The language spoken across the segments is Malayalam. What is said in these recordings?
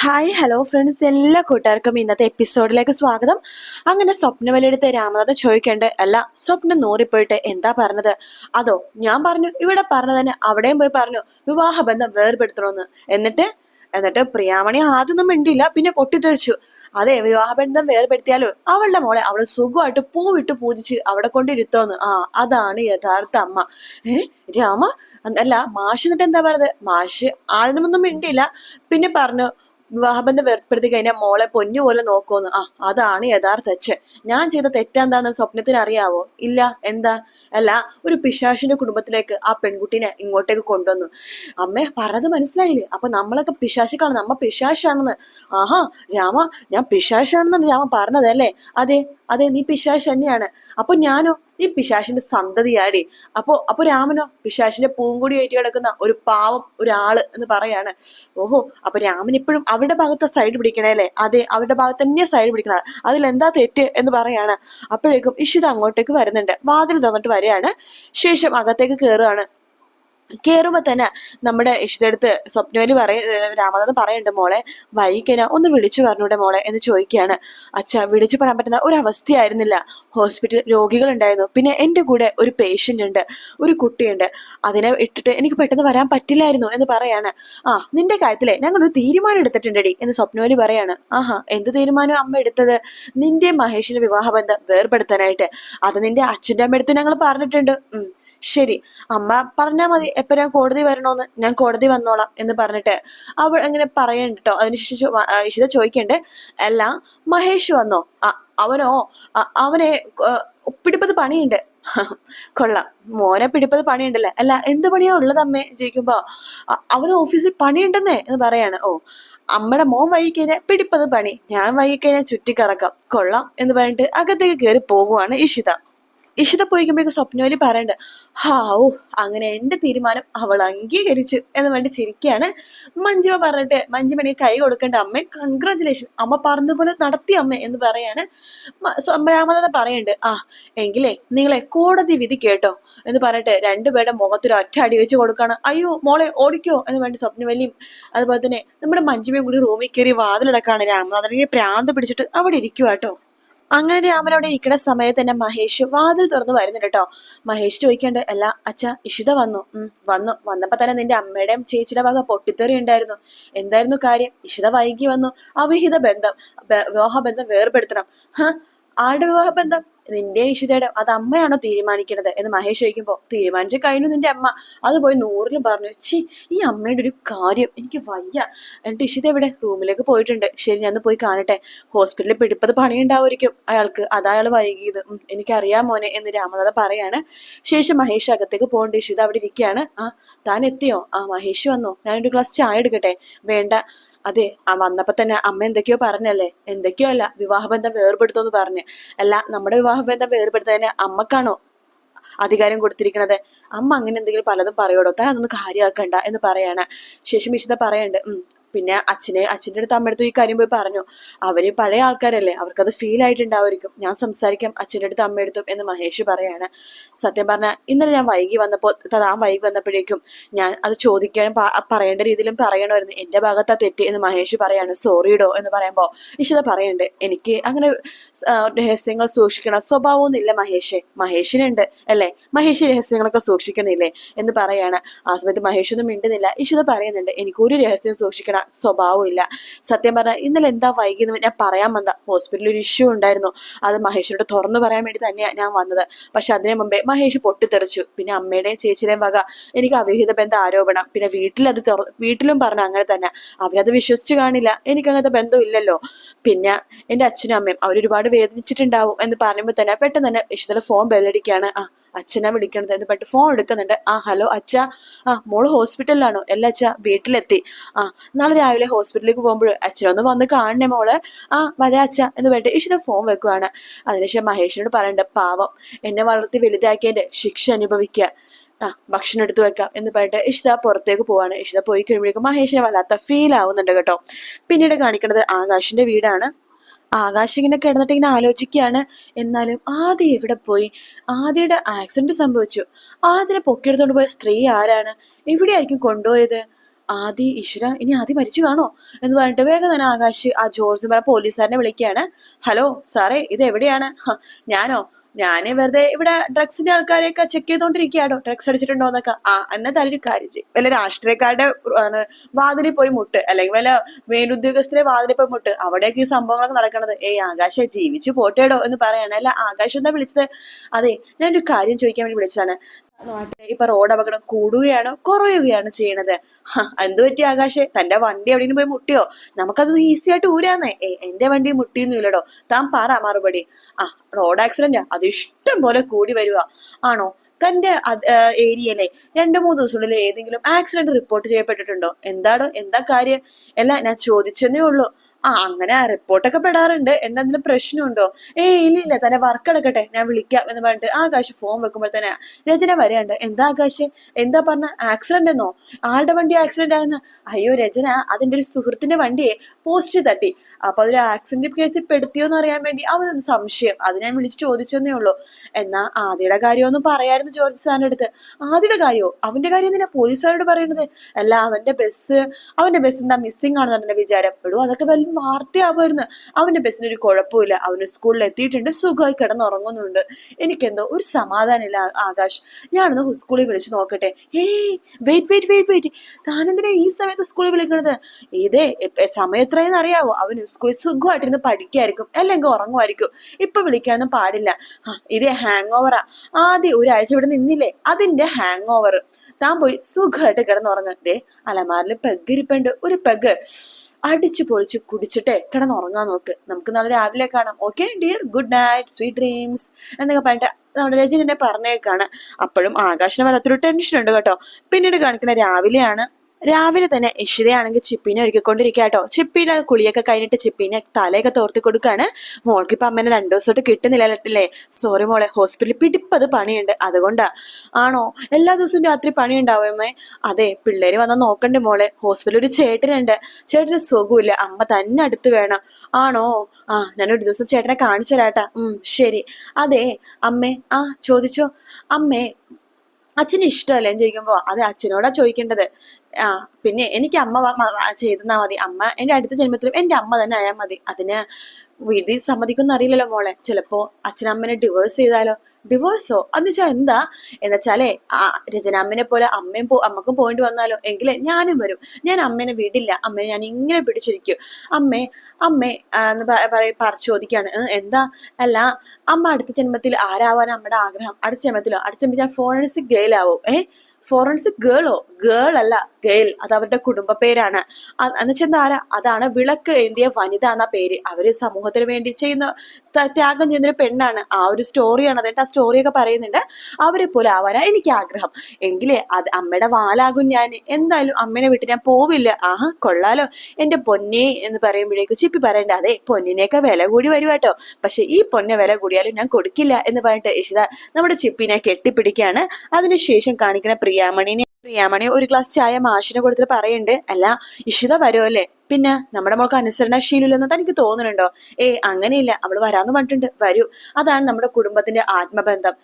ഹായ് ഹലോ ഫ്രണ്ട്സ് എല്ലാ കൂട്ടുകാർക്കും ഇന്നത്തെ എപ്പിസോഡിലേക്ക് സ്വാഗതം. അങ്ങനെ സ്വപ്നവലിയെടുത്ത് രാമനാഥ ചോദിക്കേണ്ട അല്ല സ്വപ്നം നൂറിപ്പോയിട്ട് എന്താ പറഞ്ഞത്? അതോ ഞാൻ പറഞ്ഞു ഇവിടെ പറഞ്ഞു തന്നെ അവിടെയും പോയി പറഞ്ഞു വിവാഹബന്ധം വേർപെടുത്തണമെന്ന് എന്നിട്ട് എന്നിട്ട് പ്രിയാമണി ആദ്യമൊന്നും മിണ്ടില്ല പിന്നെ പൊട്ടിത്തെറിച്ചു. അതെ വിവാഹബന്ധം വേർപെടുത്തിയാലോ? അവളുടെ മോളെ അവൾ സുഖമായിട്ട് പൂവിട്ട് പൂജിച്ച് അവിടെ കൊണ്ടിരുത്തോന്ന്. ആ അതാണ് യഥാർത്ഥ അമ്മ. ഏ രാമ? അല്ല മാഷ് എന്നിട്ട് എന്താ പറഞ്ഞത്? മാഷ് ആദ്യമൊന്നും മിണ്ടിയില്ല പിന്നെ പറഞ്ഞു വിവാഹബന്ധം വേർപ്പെടുത്തി കഴിഞ്ഞാൽ മോളെ പൊന്നു പോലെ നോക്കുമെന്ന് ആ അതാണ് യഥാർത്ഥ അച്ഛൻ. ഞാൻ ചെയ്ത തെറ്റെന്താന്ന് സ്വപ്നത്തിന് അറിയാവോ ഇല്ല എന്താ? അല്ല ഒരു പിശാശിന്റെ കുടുംബത്തിലേക്ക് ആ പെൺകുട്ടീനെ ഇങ്ങോട്ടേക്ക് കൊണ്ടുവന്നു. അമ്മേ പറഞ്ഞത് മനസ്സിലായില്ലേ? അപ്പൊ നമ്മളൊക്കെ പിശാശിക്കാണ് നമ്മ പിശാശാണെന്ന്. ആഹാ രാമ ഞാൻ പിശാശാണെന്നാണ് രാമ പറഞ്ഞതല്ലേ? അതെ അതെ നീ പിശാശ് തന്നെയാണ്. അപ്പൊ ഞാനോ? ഈ പിശാശിന്റെ സന്തതിയാടി അപ്പോ അപ്പൊ രാമനോ പിശാശിന്റെ പൂങ്കുടി ഏറ്റി കിടക്കുന്ന ഒരു പാവം ഒരാൾ എന്ന് പറയാണ്. ഓഹോ അപ്പൊ രാമൻ ഇപ്പോഴും അവരുടെ ഭാഗത്തെ സൈഡ് പിടിക്കണേ അല്ലേ? അതെ അവരുടെ ഭാഗത്ത് തന്നെ സൈഡ് പിടിക്കണത്. എന്താ തെറ്റ് എന്ന് പറയാണ്. അപ്പോഴേക്കും ഇഷിത അങ്ങോട്ടേക്ക് വരുന്നുണ്ട്. വാതിൽ തുറന്നിട്ട് വരികയാണ്. ശേഷം അകത്തേക്ക് കയറുകയാണ് കേറുമ്പോ തന്നെ നമ്മുടെ ഇഷ്ടടുത്ത് സ്വപ്നവലി പറയ രാമനാഥൻ പറയണ്ട് മോളെ വൈകിക്കന ഒന്ന് വിളിച്ചു പറഞ്ഞൂടെ മോളെ എന്ന് ചോദിക്കുകയാണ്. അച്ഛ വിളിച്ചു പറയാൻ പറ്റുന്ന ഒരു അവസ്ഥയായിരുന്നില്ല ഹോസ്പിറ്റൽ രോഗികൾ ഉണ്ടായിരുന്നു പിന്നെ എന്റെ കൂടെ ഒരു പേഷ്യന്റ് ഉണ്ട് ഒരു കുട്ടിയുണ്ട്. അതിനെ ഇട്ടിട്ട് എനിക്ക് പെട്ടെന്ന് വരാൻ പറ്റില്ലായിരുന്നു എന്ന് പറയാണ്. ആ നിന്റെ കാര്യത്തിലെ ഞങ്ങളൊരു തീരുമാനം എടുത്തിട്ടുണ്ടടി എന്ന് സ്വപ്നവലി പറയാണ്. ആഹാ എന്ത് തീരുമാനം അമ്മ എടുത്തത്? നിന്റെ മഹേഷിന്റെ വിവാഹബന്ധം വേർപെടുത്താനായിട്ട്. അത് നിന്റെ അച്ഛന്റെ അമ്മ എടുത്ത് ഞങ്ങൾ പറഞ്ഞിട്ടുണ്ട്. ശരി. അമ്മ പറഞ്ഞാൽ മതി എപ്പോ ഞാൻ കോടതി വരണോന്ന് ഞാൻ കോടതി വന്നോളാം എന്ന് പറഞ്ഞിട്ട് അവൾ അങ്ങനെ പറയണ്ട കേട്ടോ അതിനുശേഷം ഇഷിത ചോദിക്കണ്ട് അല്ല മഹേഷ് വന്നോ? അവനോ? അവനെ പിടിപ്പത് പണിയുണ്ട്. കൊള്ളാം മോനെ പിടിപ്പത് പണിയുണ്ടല്ലേ? അല്ല എന്ത് പണിയാ ഉള്ളത് അമ്മേ? ചോദിക്കുമ്പോ "അ- അവന് ഓഫീസിൽ പണിയുണ്ടെന്നേ എന്ന് പറയാണ്. ഓ അമ്മയുടെ മോൻ വൈകിക്കഴിഞ്ഞാൽ പിടിപ്പത് പണി ഞാൻ വൈകിക്കഴിഞ്ഞാൽ ചുറ്റിക്കറക്കാം കൊള്ളാം എന്ന് പറഞ്ഞിട്ട് അകത്തേക്ക് കയറി പോകുവാണ് ഇഷിത ഇഷിത പോയിക്കുമ്പോഴേക്കും സ്വപ്നവലി പറയണ്ട് ഓ അങ്ങനെ എന്റെ തീരുമാനം അവൾ അംഗീകരിച്ചു എന്ന് വേണ്ടി ചിരിക്കുകയാണ് മഞ്ജിമ പറഞ്ഞിട്ട് മഞ്ജിമണി കൈ കൊടുക്കേണ്ട അമ്മ കൺഗ്രാചുലേഷൻ അമ്മ പറഞ്ഞതുപോലെ നടത്തി അമ്മ എന്ന് പറയാണ്. രാമനാഥ പറയണ്ട് ആ എങ്കിലേ നിങ്ങളെ കോടതി വിധി കേട്ടോ എന്ന് പറഞ്ഞിട്ട് രണ്ടുപേരുടെ മുഖത്തൊരു ഒറ്റ അടി വെച്ച് കൊടുക്കാണ്. അയ്യോ മോളെ ഓടിക്കോ എന്ന് വേണ്ടി സ്വപ്നവല്ലിയും അതുപോലെ തന്നെ നമ്മുടെ മഞ്ജിമയും കൂടി റൂമിൽ കയറി വാതിലടക്കാണ്. രാമനാഥനെ പ്രാന്ത് പിടിച്ചിട്ട് അവിടെ ഇരിക്കുക കേട്ടോ അങ്ങനെ രാമൻ അവിടെ ഇരിക്കുന്ന സമയത്ത് തന്നെ മഹേഷ് വാതിൽ തുറന്നു വരുന്നുണ്ട് കേട്ടോ. മഹേഷ് ചോദിക്കണ്ട് അല്ല അച്ഛ ഇഷിത വന്നു. ഉം വന്നു. വന്നപ്പോ തന്നെ നിന്റെ അമ്മയുടെയും ചേച്ചിയുടെ വക പൊട്ടിത്തെറി ഉണ്ടായിരുന്നു. എന്തായിരുന്നു കാര്യം? ഇഷിത വൈകി വന്നു. അവിഹിത ബന്ധം വിവാഹ ബന്ധം വേർപെടുത്തണം. ഹ ആരുടെ വിവാഹബന്ധം നിന്റെ ഇഷിതയുടെ അത് അമ്മയാണോ തീരുമാനിക്കണത്? എന്ന് മഹേഷ് ചോദിക്കുമ്പോൾ തീരുമാനിച്ചു കഴിഞ്ഞു നിന്റെ അമ്മ. അത് പോയി നൂറിലും പറഞ്ഞു ചി ഈ അമ്മയുടെ ഒരു കാര്യം എനിക്ക് വയ്യ. എന്നിട്ട് ഇഷിത എവിടെ? റൂമിലേക്ക് പോയിട്ടുണ്ട്. ശരി ഞാൻ പോയി കാണട്ടെ. ഹോസ്പിറ്റലിൽ പിടിപ്പത് പണിയുണ്ടാവുമായിരിക്കും അയാൾക്ക്. അതാ അയാൾ വൈകിയത്. എനിക്കറിയാം മോനെ എന്ന് രാമനാഥ പറയാണ്. ശേഷം മഹേഷ് അകത്തേക്ക് പോകേണ്ട. ഇഷിത അവിടെ ഇരിക്കുകയാണ്. ആ താൻ എത്തിയോ? ആ മഹേഷ് വന്നോ. ഞാനൊരു ഗ്ലാസ് ചായ എടുക്കട്ടെ. വേണ്ട. അതെ ആ വന്നപ്പോ തന്നെ അമ്മ എന്തൊക്കെയോ പറഞ്ഞല്ലേ? എന്തൊക്കെയോ അല്ല വിവാഹബന്ധം വേർപെടുത്തോന്ന് പറഞ്ഞു. അല്ല നമ്മുടെ വിവാഹബന്ധം വേർപെടുത്തതിന് അമ്മക്കാണോ അധികാരം കൊടുത്തിരിക്കണത്? അമ്മ അങ്ങനെ എന്തെങ്കിലും പലതും പറയോടോ? താൻ അതൊന്നും കാര്യമാക്കണ്ട എന്ന് പറയാണ്. ഇഷിത പറയണ്ട് പിന്നെ അച്ഛനെ അച്ഛന്റെ അടുത്ത് അമ്മയുടെ ഈ കാര്യം പോയി പറഞ്ഞു. അവർ പഴയ ആൾക്കാരല്ലേ അവർക്കത് ഫീൽ ആയിട്ടുണ്ടാവുമായിരിക്കും. ഞാൻ സംസാരിക്കാം അച്ഛന്റെ അടുത്ത് അമ്മയെടുത്തും എന്ന് മഹേഷ് പറയാണ്. സത്യം പറഞ്ഞാൽ ഇന്നലെ ഞാൻ വൈകി വന്നപ്പോൾ താൻ വൈകി വന്നപ്പോഴേക്കും ഞാൻ അത് ചോദിക്കാനും പറയേണ്ട രീതിയിലും പറയണമായിരുന്നു. എന്റെ ഭാഗത്താ തെറ്റ് എന്ന് മഹേഷ് പറയാണ്. സോറിയിടോ എന്ന് പറയുമ്പോൾ ഇഷിത പറയുന്നുണ്ട് എനിക്ക് അങ്ങനെ ആ, രഹസ്യങ്ങൾ സൂക്ഷിക്കണ സ്വഭാവമൊന്നുമില്ല മഹേഷേ. മഹേഷിനുണ്ട് അല്ലേ? മഹേഷ് രഹസ്യങ്ങളൊക്കെ സൂക്ഷിക്കണില്ലേ? എന്ന് പറയാണ്. ആ സമയത്ത് മഹേഷ് ഒന്നും മിണ്ടുന്നില്ല. ഇഷിത പറയുന്നുണ്ട്. എനിക്ക് ഒരു രഹസ്യം സൂക്ഷിക്കണ. സ്വഭാവം ഇല്ല സത്യം പറഞ്ഞാൽ ഇന്നലെ എന്താ വൈകിയെന്ന് ഞാൻ പറയാൻ വന്ന. ഹോസ്പിറ്റലിൽ ഒരു ഇഷ്യൂ ഉണ്ടായിരുന്നു. അത് മഹേഷിനോട് തുറന്നു പറയാൻ വേണ്ടി തന്നെയാണ് ഞാൻ വന്നത്. പക്ഷെ അതിനു മുമ്പേ മഹേഷ് പൊട്ടിത്തെറിച്ചു. പിന്നെ അമ്മയുടെയും ചേച്ചിയുടെയും വക എനിക്ക് അവിഹിത ബന്ധ ആരോപണം. പിന്നെ വീട്ടിലത് വീട്ടിലും പറഞ്ഞു അങ്ങനെ തന്നെ. അവരത് വിശ്വസിച്ചു കാണില്ല. എനിക്കങ്ങനത്തെ അങ്ങനത്തെ ബന്ധമില്ലല്ലോ പിന്നെ എന്റെ അച്ഛനും അമ്മയും അവരൊരുപാട് വേദനിച്ചിട്ടുണ്ടാവും എന്ന് പറയുമ്പോൾ തന്നെ പെട്ടെന്ന് തന്നെ വിശുദ്ധ ഫോൺ ബെല്ലടിക്കാണ് ആ അച്ഛനാ വിളിക്കണത്. എന്ന് പറഞ്ഞിട്ട് ഫോൺ എടുക്കുന്നുണ്ട്. ആ ഹലോ അച്ഛ. ആ മോൾ ഹോസ്പിറ്റലിലാണോ അല്ല അച്ഛ വീട്ടിലെത്തി. ആ നാളെ രാവിലെ ഹോസ്പിറ്റലിലേക്ക് പോകുമ്പോൾ അച്ഛനൊന്ന് വന്ന് കാണണേ മോൾ. ആ വരാ അച്ഛ എന്ന് പറഞ്ഞിട്ട് ഇഷിത ഫോൺ വെക്കുവാണ്. അതിനുശേഷം മഹേഷിനോട് പറയണ്ട പാവം എന്നെ വളർത്തി വലുതാക്കിയതിന്റെ ശിക്ഷ അനുഭവിക്കുക ആ ഭക്ഷണം എടുത്തു വെക്കാം എന്ന് പറഞ്ഞിട്ട് ഇഷിത പുറത്തേക്ക് പോവാണ്. ഇഷിത പോയി കഴിയുമ്പോഴേക്കും മഹേഷിനെ വല്ലാത്ത ഫീൽ ആവുന്നുണ്ട് കേട്ടോ. പിന്നീട് കാണിക്കുന്നത് ആകാശിന്റെ വീടാണ്. ആകാശ് ഇങ്ങനെ കിടന്നിട്ട് ഇങ്ങനെ ആലോചിക്കുകയാണ്. എന്നാലും ആദ്യം എവിടെ പോയി? ആദ്യയുടെ ആക്സിഡന്റ് സംഭവിച്ചു. ആദ്യനെ പൊക്കിയെടുത്തോണ്ട് പോയ സ്ത്രീ ആരാണ്? എവിടെയായിരിക്കും കൊണ്ടുപോയത്? ആദി ഈശ്വര ഇനി ആദി മരിച്ചു കാണോ? എന്ന് പറഞ്ഞിട്ട് വേഗം തന്നെ ആകാശ് ആ ജോർജ് പറഞ്ഞ പോലീസുകാരനെ വിളിക്കുകയാണ്. ഹലോ സാറേ ഇത് എവിടെയാണ് ഞാനോ? ഞാൻ വെറുതെ ഇവിടെ ഡ്രഗ്സിന്റെ ആൾക്കാരെയൊക്കെ ചെക്ക് ചെയ്തോണ്ടിരിക്കുകയാണോ ഡ്രഗ്സ് അടിച്ചിട്ടുണ്ടോ എന്നൊക്കെ ആ എന്നാൽ തലൊരു കാര്യം ചെയ്യും. വല്ല രാഷ്ട്രീയക്കാരുടെ വാതിലിൽ പോയി മുട്ട്. അല്ലെങ്കിൽ വല്ല മേലുദ്യോഗസ്ഥരെ വാതിലിൽ പോയി മുട്ട്. അവിടെയൊക്കെ ഈ സംഭവങ്ങളൊക്കെ നടക്കണത്. ഏ ആകാശെ ജീവിച്ചു പോട്ടേടോ എന്ന് പറയണ. അല്ല ആകാശം എന്താ വിളിച്ചത്? അതെ ഞാനൊരു കാര്യം ചോദിക്കാൻ വേണ്ടി വിളിച്ചതാണ്. നാട്ടിൽ ഇപ്പൊ റോഡ് അപകടം കൂടുകയാണോ കുറയുകയാണോ ചെയ്യണത്? എന്തു പറ്റി ആകാശെ? തന്റെ വണ്ടി എവിടെയും പോയി മുട്ടിയോ? നമുക്കത് ഈസി ആയിട്ട് ഊരാന്നേ. ഏ എന്റെ വണ്ടി മുട്ടിയൊന്നുമില്ലടോ. താൻ പറ മറുപടി. ആ റോഡ് ആക്സിഡന്റ് അത് ഇഷ്ടം പോലെ കൂടി വരുക ആണോ? തന്റെ ഏരിയയിലെ രണ്ടു മൂന്ന് ദിവസത്തിനുള്ളിൽ ഏതെങ്കിലും ആക്സിഡന്റ് റിപ്പോർട്ട് ചെയ്യപ്പെട്ടിട്ടുണ്ടോ? എന്താടോ? എന്താ കാര്യം? അല്ല ഞാൻ ചോദിച്ചെന്നേ ഉള്ളൂ. ആ അങ്ങനെ റിപ്പോർട്ടൊക്കെ പെടാറുണ്ട്. എന്തെങ്കിലും പ്രശ്നമുണ്ടോ? ഏ ഇല്ല ഇല്ല തന്നെ വർക്ക് എടുക്കട്ടെ ഞാൻ വിളിക്കാം എന്ന് പറഞ്ഞിട്ട് ആകാശ് ഫോൺ വെക്കുമ്പോൾ തന്നെ രചന വരെയുണ്ട് എന്താ ആകാശ്? എന്താ പറഞ്ഞ? ആക്സിഡന്റ് എന്നോ? ആരുടെ വണ്ടി ആക്സിഡന്റ് ആയെന്ന്? അയ്യോ രചന അതിന്റെ ഒരു സുഹൃത്തിന്റെ വണ്ടിയെ പോസ്റ്റ് തട്ടി. അപ്പൊ അതൊരു ആക്സിഡന്റ് കേസിൽ പെടുത്തിയോന്ന് അറിയാൻ വേണ്ടി അവനൊന്ന് സംശയം. അത് ഞാൻ വിളിച്ച് ചോദിച്ചെന്നേ ഉള്ളൂ. എന്നാ ആദിയുടെ കാര്യമൊന്നും പറയായിരുന്നു ജോർജ് സാറിന്റെ അടുത്ത്. ആദിയുടെ കാര്യമോ? അവന്റെ കാര്യം എന്തിനാ പോലീസുകാരോട് പറയുന്നത്? അല്ല അവന്റെ ബസ് അവന്റെ ബസ് എന്താ മിസ്സിംഗ് ആണെന്ന് തന്നെ വിചാരം. എടോ അതൊക്കെ വലിയ വാർത്തയാവുമായിരുന്നു. അവന്റെ ബസ്സിന് ഒരു കുഴപ്പമില്ല. അവന് സ്കൂളിൽ എത്തിയിട്ടുണ്ട്. സുഖമായി കിടന്നുറങ്ങുന്നുണ്ട്. എനിക്കെന്തോ ഒരു സമാധാനമില്ല ആകാശ്. ഞാനൊന്ന് സ്കൂളിൽ വിളിച്ചു നോക്കട്ടെ. ഏയ് വെയിറ്റ് വെയിറ്റ് വെയിറ്റ് വെയിറ്റ് താനെന്തിനാ ഈ സമയത്ത് സ്കൂളിൽ വിളിക്കണത്? ഇതേ സമയം എത്രയെന്ന് അറിയാവോ? അവന് സ്കൂളിൽ സുഖമായിട്ടിരുന്ന് പഠിക്കായിരിക്കും. അല്ലെങ്കിൽ ഉറങ്ങുമായിരിക്കും. ഇപ്പൊ വിളിക്കാനൊന്നും പാടില്ല. ഇതേ ഹാങ് ഓവറാ ആദ്യം ഒരാഴ്ച ഇവിടെ നിന്നില്ലേ? അതിന്റെ ഹാങ് ഓവർ താൻ പോയി സുഖമായിട്ട് കിടന്നുറങ്ങേ. ദേ പെഗ് ഇരിപ്പുണ്ട്. ഒരു പെഗ് അടിച്ചു പൊളിച്ച് കുടിച്ചിട്ടേ കിടന്നുറങ്ങാൻ നോക്ക്. നമുക്ക് നാളെ രാവിലെ കാണാം. Okay dear good night sweet dreams എന്നൊക്കെ പറഞ്ഞിട്ട് നമ്മുടെ രജനെ പറഞ്ഞേക്കാണ്. അപ്പോഴും ആകാശിന് വല്ലാത്തൊരു ടെൻഷൻ ഉണ്ട് കേട്ടോ. പിന്നീട് കാണിക്കുന്ന രാവിലെയാണ് രാവിലെ തന്നെ ഇഷിതയാണെങ്കിൽ ചിപ്പീനെ ഒരുക്കിക്കൊണ്ടിരിക്കുക കേട്ടോ. ചിപ്പീനെ കുളിയൊക്കെ കഴിഞ്ഞിട്ട് ചിപ്പീനെ തലയൊക്കെ തോർത്തി കൊടുക്കാണ് മോൾക്ക് ഇപ്പൊ അമ്മേനെ രണ്ടു ദിവസമായിട്ട് കിട്ടുന്നില്ലല്ലേ സോറി മോളെ ഹോസ്പിറ്റലിൽ പിടിപ്പത് പണിയുണ്ട്. അതുകൊണ്ടാ. ആണോ? എല്ലാ ദിവസവും രാത്രി പണി അമ്മേ. അതെ പിള്ളേര് വന്നാൽ നോക്കണ്ടേ മോളെ. ഹോസ്പിറ്റലിൽ ഒരു ചേട്ടനുണ്ട്. ചേട്ടന് സുഖമില്ല അമ്മ തന്നെ അടുത്ത് വേണം. ആണോ? ആ ഞാനൊരു ദിവസം ചേട്ടനെ കാണിച്ചു തരാട്ടാ. ഉം ശരി. അതെ അമ്മേ. ആ ചോദിച്ചോ. അമ്മേ അച്ഛന് ഇഷ്ടമല്ലേ എന്ന് ചോദിക്കുമ്പോ അതെ അച്ഛനോടാ ചോദിക്കേണ്ടത്. ആ പിന്നെ എനിക്ക് അമ്മ ചെയ്തെന്നാ മതി. അമ്മ എന്റെ അടുത്ത ജന്മത്തിലും എന്റെ അമ്മ തന്നെ ആയാൽ മതി. അതിന് വിധി സമ്മതിക്കൊന്നും അറിയില്ലല്ലോ മോളെ. ചിലപ്പോ അച്ഛനമ്മനെ ഡിവോഴ്സ് ചെയ്താലോ ഡിവോഴ്സോ അന്ന് വെച്ചാൽ എന്താ? എന്നുവെച്ചാലേ ആ രചന അമ്മനെ പോലെ അമ്മയും പോ അമ്മക്കും പോയിട്ട് വന്നാലോ? എങ്കിലേ ഞാനും വരും. ഞാൻ അമ്മേനെ വിടില്ല. അമ്മേ ഞാൻ ഇങ്ങനെ പിടിച്ചിരിക്കും. അമ്മേ അമ്മേ എന്ന് പറ- ചോദിക്കാണ് എന്താ? അല്ല അമ്മ അടുത്ത ജന്മത്തിൽ ആരാവാനാണ് അമ്മയുടെ ആഗ്രഹം? അടുത്ത ജന്മത്തിലോ? അടുത്ത ജന്മത്തിൽ ഞാൻ ഫോറൻസിക് ഗെയിലാവും ഏ? ഫോറൻസിക് ഗേളോ ഗേൾ അല്ല ഗേൽ അത് അവരുടെ കുടുംബ പേരാണ് എന്നുവെച്ചാൽ ആരാ അതാണ് വിളക്ക് ഏന്തിയ വനിത എന്ന പേര്. അവർ സമൂഹത്തിന് വേണ്ടി ചെയ്യുന്ന ത്യാഗം ചെയ്യുന്ന ഒരു പെണ്ണാണ്. ആ ഒരു സ്റ്റോറിയാണ് അതായത് ആ സ്റ്റോറിയൊക്കെ പറയുന്നുണ്ട്. അവരെ പോലെ ആവാനാ എനിക്ക് ആഗ്രഹം. എങ്കിലേ അത് അമ്മയുടെ വാലാകും ഞാൻ. എന്തായാലും അമ്മേനെ വിട്ട് ഞാൻ പോവില്ല. ആഹാ കൊള്ളാലോ. എന്റെ പൊന്നെ എന്ന് പറയുമ്പോഴേക്ക് ചിപ്പി പറയണ്ട. അതെ പൊന്നിനെയൊക്കെ വില കൂടി വരുവാട്ടോ പക്ഷെ ഈ പൊന്നെ വില കൂടിയാലും ഞാൻ കൊടുക്കില്ല എന്ന് പറഞ്ഞിട്ട് ഇഷിത നമ്മുടെ ചിപ്പിനെ കെട്ടിപ്പിടിക്കുകയാണ്. അതിനുശേഷം കാണിക്കുന്ന പ്രിയാമണിനെ പ്രിയാമണി ഒരു ഗ്ലാസ് ചായ മാഷിനെ കൊടുത്തിട്ട് പറയുന്നുണ്ട് അല്ല ഇഷിത വരുമല്ലേ പിന്നെ നമ്മുടെ മോൾക്ക് അനുസരണശീലില്ലെന്ന് തനിക്ക് തോന്നുന്നുണ്ടോ ഏ അങ്ങനെയില്ല. അവൾ വരാന്ന് പറഞ്ഞിട്ടുണ്ട്. വരൂ. അതാണ് നമ്മുടെ കുടുംബത്തിന്റെ ആത്മബന്ധം.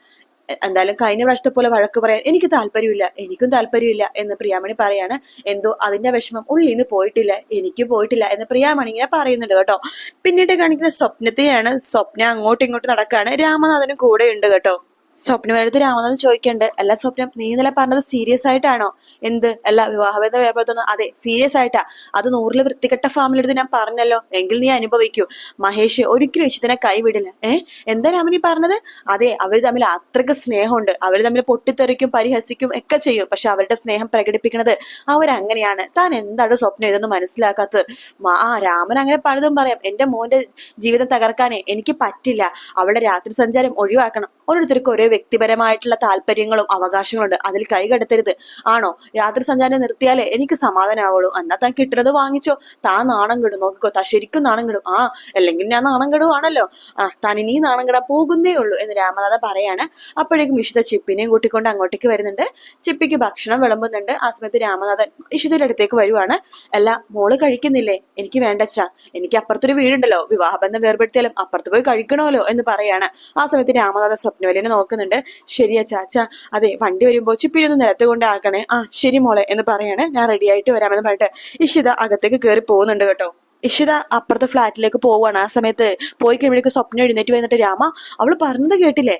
എന്തായാലും കഴിഞ്ഞ പ്രാവശ്യത്തെ പോലെ വഴക്ക് പറയാൻ എനിക്ക് താല്പര്യമില്ല. എനിക്കും താല്പര്യമില്ല എന്ന് പ്രിയാമണി പറയാണ്. എന്തോ അതിന്റെ വിഷമം ഉള്ളിൽ നിന്ന് പോയിട്ടില്ല. എനിക്ക് പോയിട്ടില്ല എന്ന് പ്രിയാമണി ഇങ്ങനെ പറയുന്നുണ്ട് കേട്ടോ. പിന്നീട് കാണിക്കുന്ന സ്വപ്നത്തെയാണ് സ്വപ്ന അങ്ങോട്ടും ഇങ്ങോട്ടും നടക്കുകയാണ് രാമനാഥനും കൂടെ ഉണ്ട് കേട്ടോ. സ്വപ്നമെടുത്ത് രാമനാഥൻ ചോദിക്കണ്ട്. അല്ല സ്വപ്നം നീ ഇന്നലെ പറഞ്ഞത് സീരിയസ് ആയിട്ടാണോ? എന്ത്? അല്ല വിവാഹബന്ധം ഏർപ്പെടുത്തുന്നു അതെ സീരിയസ് ആയിട്ടാ. അത് നൂറിൽ വൃത്തികെട്ട ഫാമിലെടുത്ത് ഞാൻ പറഞ്ഞല്ലോ. എങ്കിൽ നീ അനുഭവിക്കൂ. മഹേഷ് ഒരിക്കലും ഇഷ്ടത്തിനെ കൈവിടില്ല. ഏ? എന്താ രാമനി പറഞ്ഞത്? അതെ അവർ തമ്മിൽ അത്രയ്ക്ക് സ്നേഹമുണ്ട്. അവർ തമ്മിൽ പൊട്ടിത്തെറിക്കും പരിഹസിക്കും ഒക്കെ ചെയ്യും. പക്ഷെ അവരുടെ സ്നേഹം പ്രകടിപ്പിക്കുന്നത് അവരങ്ങനെയാണ്. താൻ എന്താണ് സ്വപ്നം ഇതൊന്നും മനസ്സിലാക്കാത്തത്? ആ രാമൻ അങ്ങനെ പലതും പറയാം. എന്റെ മോന്റെ ജീവിതം തകർക്കാനേ എനിക്ക് പറ്റില്ല. അവളുടെ രാത്രി സഞ്ചാരം ഒഴിവാക്കണം. ഓരോരുത്തർക്കും ഓരോ വ്യക്തിപരമായിട്ടുള്ള താല്പര്യങ്ങളും അവകാശങ്ങളും ഉണ്ട് അതിൽ കൈകടത്തരുത്. ആണോ? രാത്രി സഞ്ചാരം നിർത്തിയാലേ എനിക്ക് സമാധാനമാവുള്ളൂ എന്നാ താൻ കിട്ടുന്നത് വാങ്ങിച്ചോ. താൻ നാണം കെടും. നോക്കിക്കോ താ ശരിക്കും നാണം കെടും. ആ അല്ലെങ്കിൽ ഞാൻ നാണം കെടുവാണല്ലോ. ആ താൻ ഇനി നാണം കെടാൻ പോകുന്നേ ഉള്ളൂ എന്ന് രാമനാഥ പറയാണ്. അപ്പോഴേക്കും വിശുദ്ധ ചിപ്പിനെയും കൂട്ടിക്കൊണ്ട് അങ്ങോട്ടേക്ക് വരുന്നുണ്ട്. ചിപ്പിക്ക് ഭക്ഷണം വിളമ്പുന്നുണ്ട്. ആ സമയത്ത് രാമനാഥൻ വിശുദ്ധയുടെ അടുത്തേക്ക് വരുവാണ്. അല്ല മോൾ കഴിക്കുന്നില്ലേ? എനിക്ക് വേണ്ടച്ച. എനിക്ക് അപ്പുറത്തൊരു വീടുണ്ടല്ലോ. വിവാഹബന്ധം വേർപെടുത്തിയാലും അപ്പുറത്ത് പോയി കഴിക്കണമല്ലോ എന്ന് പറയാണ്. ആ സമയത്ത് രാമനാഥ സ്വപ്നവലിനെ നോക്കുന്നുണ്ട്. ശരിയാ ചാച്ച. അതെ വണ്ടി വരുമ്പോൾ ചിപ്പിഴൊന്ന് നിലത്ത് കൊണ്ട് ആക്കണേ. ആ ശരി മോളെ എന്ന് പറയാണ്. ഞാൻ റെഡി ആയിട്ട് വരാമെന്ന് പറഞ്ഞിട്ട് ഇഷിത അകത്തേക്ക് കയറി പോകുന്നുണ്ട് കേട്ടോ. ഇഷിത അപ്പുറത്തെ ഫ്ലാറ്റിലേക്ക് പോവാണ് ആ സമയത്ത് പോയി കഴിയുമ്പോഴേക്ക് സ്വപ്നം എഴുന്നേറ്റ് വന്നിട്ട് രാമ അവൾ പറഞ്ഞത് കേട്ടില്ലേ?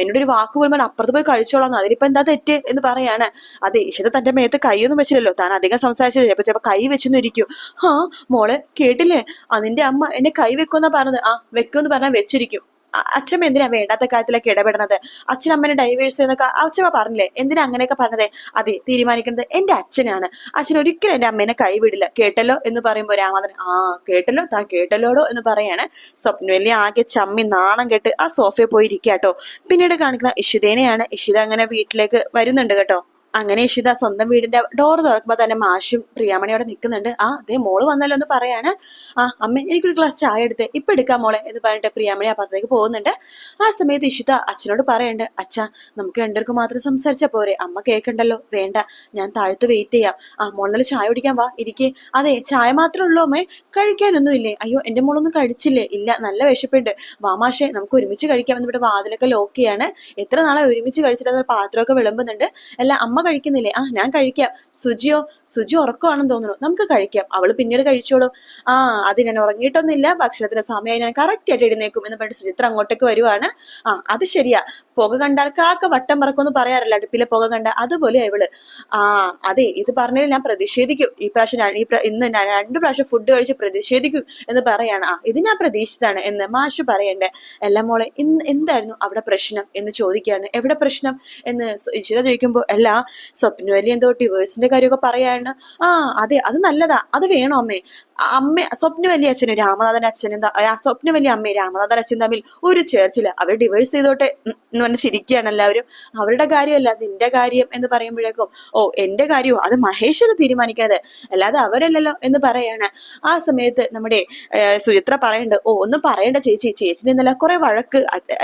എന്നോട് ഒരു വാക്ക് പോലും അപ്പുറത്ത് പോയി കഴിച്ചോളാം അതിലിപ്പോ എന്താ തെറ്റ് എന്ന് പറയാണ്. അതെ ഇഷിത തന്റെ മേത്ത് കൈയൊന്നും വെച്ചില്ലല്ലോ. താൻ അധികം സംസാരിച്ചത് ചിലപ്പോ ചിലപ്പോ കൈ വെച്ചെന്ന് ഇരിക്കും ആ മോളെ കേട്ടില്ലേ? അതിന്റെ അമ്മ എന്നെ കൈ വെക്കുമെന്നാ പറഞ്ഞത്. ആ വെക്കുമെന്ന് പറഞ്ഞാൽ വെച്ചിരിക്കും. അച്ഛമ്മ എന്തിനാ വേണ്ടാത്ത കാര്യത്തിലൊക്കെ ഇടപെടുന്നത്? അച്ഛൻ അമ്മനെ ഡൈവേഴ്സ് എന്നൊക്കെ അച്ഛമ്മ പറഞ്ഞില്ലേ? എന്തിനാ അങ്ങനെയൊക്കെ പറഞ്ഞത്? അതെ തീരുമാനിക്കുന്നത് എന്റെ അച്ഛനാണ്. അച്ഛൻ ഒരിക്കലും എന്റെ അമ്മേനെ കൈവിടില്ല. കേട്ടല്ലോ എന്ന് പറയുമ്പോ രാമദൻ ആ കേട്ടല്ലോ താ കേട്ടല്ലോടോ? എന്ന് പറയാണ്. സ്വപ്നവല്ലി ആകെ ചമ്മി നാണം കെട്ട് ആ സോഫയിൽ പോയി ഇരിക്കാട്ടോ പിന്നീട് കാണിക്കുന്ന ഇഷിതേനെയാണ്. ഇഷിത അങ്ങനെ വീട്ടിലേക്ക് വരുന്നുണ്ട് കേട്ടോ. അങ്ങനെ ഇഷിത സ്വന്തം വീടിന്റെ ഡോർ തുറക്കുമ്പോ തന്നെ മാഷും പ്രിയാമണി അവിടെ നിൽക്കുന്നുണ്ട്. ആ അതേ മോൾ വന്നല്ലോ എന്ന് പറയാണ്. ആ അമ്മ എനിക്കൊരു ഗ്ലാസ് ചായ എടുത്ത്. ഇപ്പൊ എടുക്കാം മോളെ എന്ന് പറഞ്ഞിട്ട് പ്രിയാമണി അപ്പുറത്തേക്ക് പോകുന്നുണ്ട്. ആ സമയത്ത് ഇഷിത അച്ഛനോട് പറയുന്നുണ്ട് അച്ഛാ നമുക്ക് രണ്ടുപേർക്ക് മാത്രം സംസാരിച്ചാ പോരെ. അമ്മ കേൾക്കണ്ടല്ലോ വേണ്ട ഞാൻ താഴത്ത് വെയിറ്റ് ചെയ്യാം. ആ മോളിൽ ചായ കുടിക്കാൻ വാ ഇരിക്കേ. അതെ ചായ മാത്രമേ ഉള്ളൂ അമ്മേ. കഴിക്കാനൊന്നും ഇല്ലേ? അയ്യോ എന്റെ മോളൊന്നും കഴിച്ചില്ലേ? ഇല്ല നല്ല വിശപ്പുണ്ട്. വാമാഷെ നമുക്ക് ഒരുമിച്ച് കഴിക്കാം എന്ന് ഇവിടെ വാതിലൊക്കെ ലോക്ക് ചെയ്യാണ്. എത്ര നാളെ ഒരുമിച്ച് കഴിച്ചിട്ട് പാത്രമൊക്കെ വിളമ്പുന്നുണ്ട്. അല്ല അമ്മ കഴിക്കുന്നില്ലേ? ആ ഞാൻ കഴിക്കാം. സുജിയോ സുജി ഉറക്കമാണെന്ന് തോന്നുന്നു. നമുക്ക് കഴിക്കാം. അവൾ പിന്നീട് കഴിച്ചോളും. ആ അത് ഞാൻ ഉറങ്ങിയിട്ടൊന്നുമില്ല. ഭക്ഷണത്തിന്റെ സമയം ഞാൻ കറക്റ്റ് ആയിട്ട് എഴുന്നേക്കും എന്ന് പറഞ്ഞിട്ട് സുചിത്ര അങ്ങോട്ടേക്ക് വരുവാണ്. ആ അത് ശരിയാ. പുക കണ്ടാൽ കാക്ക വട്ടം പറക്കുമെന്ന് പറയാറില്ല. അടുപ്പിലെ പുക കണ്ട അതുപോലെ ഇവൾ. ആ അതെ ഇത് പറഞ്ഞതിൽ ഞാൻ പ്രതിഷേധിക്കും. ഈ പ്രാവശ്യം ഈ ഇന്ന് രണ്ടു പ്രാവശ്യം ഫുഡ് കഴിച്ച് പ്രതിഷേധിക്കും എന്ന് പറയാണ്. ആ ഇത് ഞാൻ പ്രതീക്ഷിച്ചതാണ് എന്ന് മാഷ് പറയണ്ടേ. എല്ലാം മോളെ ഇന്ന് എന്തായിരുന്നു അവിടെ പ്രശ്നം? എന്ന് ചോദിക്കുകയാണ്. എവിടെ പ്രശ്നം? എന്ന് ഇച്ചിര ചോദിക്കുമ്പോൾ സ്വപ്നവലി എന്തോ ഡിവേഴ്സിന്റെ കാര്യമൊക്കെ പറയാണ് ആ അതെ അത് നല്ലതാ അത് വേണോ അമ്മേ. അമ്മ സ്വപ്നവലി അച്ഛനും രാമനാഥൻ അച്ഛനും സ്വപ്ന വലിയ അമ്മയും രാമനാഥൻ അച്ഛൻ തമ്മിൽ ഒരു ചേർച്ചില്ല. അവർ ഡിവോഴ്സ് ചെയ്തോട്ടെ എന്ന് പറഞ്ഞ് ചിരിക്കുകയാണ് എല്ലാവരും. അവരുടെ കാര്യമല്ല നിന്റെ കാര്യം എന്ന് പറയുമ്പോഴേക്കും ഓ എന്റെ കാര്യമോ അത് മഹേശ്വരൻ തീരുമാനിക്കണത്. അല്ലാതെ അവരല്ലല്ലോ എന്ന് പറയാണ്. ആ സമയത്ത് നമ്മുടെ സുചിത്ര പറയണ്ട് ഓ ഒന്നും പറയണ്ട ചേച്ചി ചേച്ചിന് ഇന്നലെ കുറെ വഴക്ക്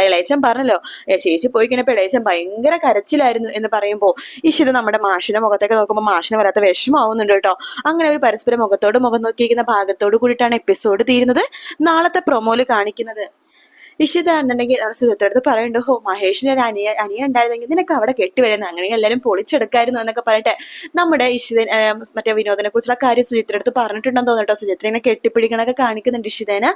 ഇളയച്ചൻ പറഞ്ഞല്ലോ ചേച്ചി പോയി കഴിഞ്ഞപ്പോ ഇളയച്ചൻ ഭയങ്കര കരച്ചിലായിരുന്നു എന്ന് പറയുമ്പോ ഇഷിത നമ്മുടെ മാഷിന്റെ മുഖത്തേക്ക് നോക്കുമ്പോൾ മാഷിന് വരാത്ത വിഷമാവുന്നുണ്ട് കേട്ടോ. അങ്ങനെ ഒരു പരസ്പരം മുഖത്തോട് മുഖം നോക്കിയിരിക്കുന്ന ഭാഗത്തോട് കൂടിയിട്ടാണ് എപ്പിസോഡ് തീരുന്നത്. നാളത്തെ പ്രൊമോയിൽ കാണിക്കുന്നത്. ഇഷിത എന്നുണ്ടെങ്കിൽ സുഹൃത്തോടത്ത് പറയുന്നുണ്ട് ഹോ മഹേഷിന് ഒരു അനിയ അനിയ ഉണ്ടായിരുന്നെങ്കിൽ നിനക്ക് അവിടെ കെട്ടിവരുന്നത് അങ്ങനെ എല്ലാവരും പൊളിച്ചെടുക്കായിരുന്നു എന്നൊക്കെ പറഞ്ഞിട്ട് നമ്മുടെ ഇഷിതൻ മറ്റേ വിനോദനെ കുറിച്ചുള്ള കാര്യം സുചിത്ര അടുത്ത് പറഞ്ഞിട്ടുണ്ടെന്ന് തോന്നിട്ടോ സുചിത്രനെ കെട്ടിപ്പിടിക്കണൊക്കെ കാണിക്കുന്നുണ്ട് ഇഷിതേനെ.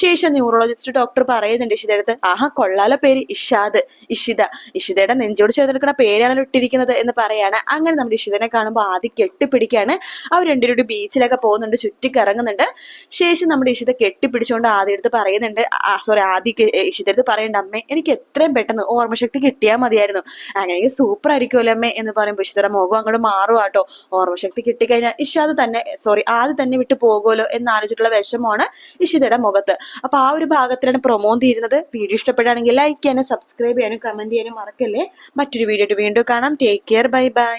ശേഷം ന്യൂറോളജിസ്റ്റ് ഡോക്ടർ പറയുന്നുണ്ട് ഇഷിത അടുത്ത് ആഹാ കൊള്ളാല പേര് ഇഷാദ് ഇഷിത. ഇഷിതയുടെ നെഞ്ചോട് ചേർന്നെടുക്കുന്ന പേരാണല്ലോ ഇട്ടിരിക്കുന്നത് എന്ന് പറയാണ്. അങ്ങനെ നമ്മുടെ ഇഷിതനെ കാണുമ്പോൾ ആദ്യം കെട്ടിപ്പിടിക്കാണ്. അവർ രണ്ടുപേരും ബീച്ചിലൊക്കെ പോകുന്നുണ്ട് ചുറ്റിക്കറങ്ങുന്നുണ്ട്. ശേഷം നമ്മുടെ ഇഷിത കെട്ടിപ്പിടിച്ചുകൊണ്ട് ആദ്യം എടുത്ത് പറയുന്നുണ്ട് സോറി ആദ്യം ഇഷിത പറയേണ്ട അമ്മേ എനിക്ക് എത്രയും പെട്ടെന്ന് ഓർമ്മശക്തി കിട്ടിയാൽ മതിയായിരുന്നു. അങ്ങനെയെങ്കിൽ സൂപ്പർ ആയിരിക്കുമല്ലോ അമ്മേ? എന്ന് പറയുമ്പോൾ ഇഷിതയുടെ മുഖം അങ്ങോട്ട് മാറുവാട്ടോ ഓർമ്മശക്തി കിട്ടിക്കഴിഞ്ഞാൽ ഇഷാദ് തന്നെ സോറി ആദ്യം തന്നെ വിട്ടു പോകുമല്ലോ എന്നാലോചിച്ചിട്ടുള്ള വിഷമമാണ് ഇഷിതയുടെ മുഖത്ത്. അപ്പൊ ആ ഒരു ഭാഗത്തിലാണ് പ്രൊമോ തീരുന്നത്. വീഡിയോ ഇഷ്ടപ്പെടുകയാണെങ്കിൽ ലൈക്ക് ചെയ്യാനും സബ്സ്ക്രൈബ് ചെയ്യാനും കമന്റ് ചെയ്യാനും മറക്കല്ലേ. മറ്റൊരു വീഡിയോ വീണ്ടും കാണാം. Take care bye bye